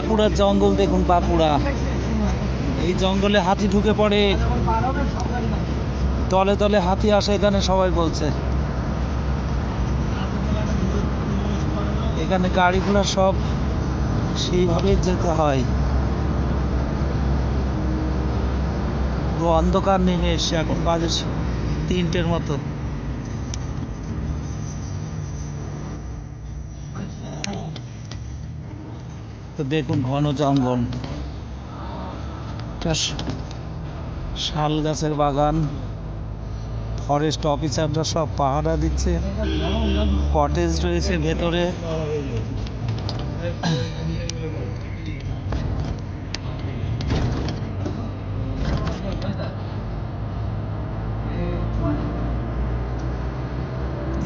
বাঁকুড়ার জঙ্গল দেখুন, বাঁকুড়া। এই জঙ্গলে হাতি ঢুকে পড়ে। তলে তলে হাতি আসে, এখানে সবাই বলছে। এখানে গাড়িগুলো সব সেইভাবে যেতে হয়। অন্ধকার নেমে এসছে, এখন বাজে তিনটের মতো। তো দেখুন ঘন জঙ্গল। শাল গাছের বাগান ফরেস্ট অফিসাররা সব পাহারা দিচ্ছে। কটেজ রয়েছে ভেতরে।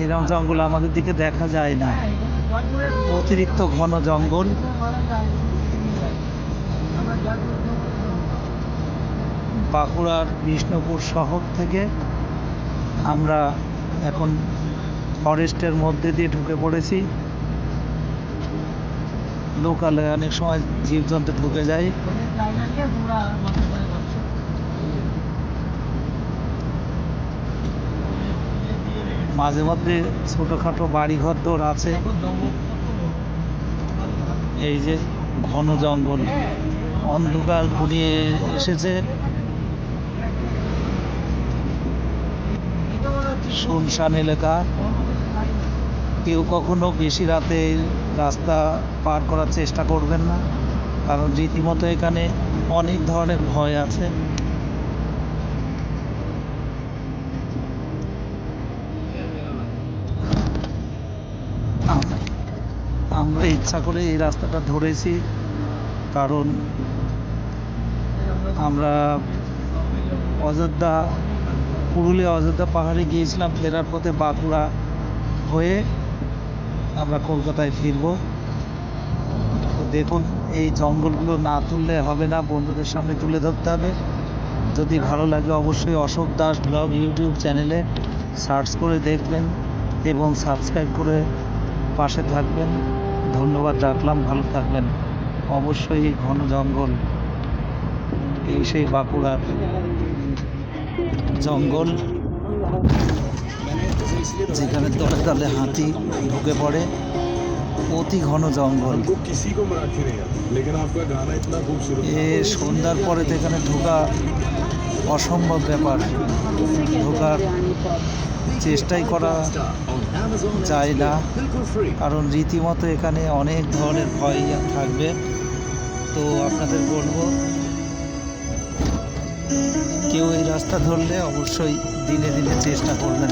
এরকম জঙ্গল আমাদের দিকে দেখা যায় না। অতিরিক্ত ঘন জঙ্গল। বাঁকুড়ার বিষ্ণুপুর শহর থেকে আমরা এখন ফরেস্টের মধ্যে দিয়ে ঢুকে পড়েছি। লোকালে অনেক সময় জীবজন্তু ঢুকে যায়। মাঝে মধ্যে ছোটোখাটো বাড়ি ঘর দৌড় আছে। এই যে ঘন জঙ্গল। অন্ধকার ঘুরিয়ে এসেছে। শুনশান এলাকা। কেউ কখনো বেশি রাতে রাস্তা পার করার চেষ্টা করবেন না, কারণ রীতিমতো এখানে অনেক ধরনের ভয় আছে আম- আমরা ইচ্ছা করে এই রাস্তাটা ধরেছি, কারণ আমরা অযোধ্যা, পুরুলিয়া অযোধ্যা পাহাড়ে গিয়েছিলাম, ফেরার পথে বাঁকুড়া হয়ে আমরা কলকাতায় ফিরবো। দেখুন, এই জঙ্গলগুলো না তুললে হবে না, বন্ধুদের সামনে তুলে ধরতে হবে। যদি ভালো লাগে অবশ্যই অশোক দাস ব্লগ ইউটিউব চ্যানেলে সার্চ করে দেখবেন এবং সাবস্ক্রাইব করে পাশে থাকবেন। ধন্যবাদ রাখলাম ভালো থাকবেন। অবশ্যই এই ঘন জঙ্গল এই সেই বাঁকুড়ার জঙ্গল যেখানে দলে দলে হাতি ঢুকে পড়ে অতি ঘন জঙ্গল। এ সন্ধ্যার পরে তো এখানে ঢোকা অসম্ভব ব্যাপার। ঢোকার চেষ্টাই করা যায় না। কারণ রীতিমতো এখানে অনেক ধরনের ভয় থাকবে। তো আপনাদের বলব, কেউ এই রাস্তা ধরলে অবশ্যই দিনে দিনে চেষ্টা করবেন।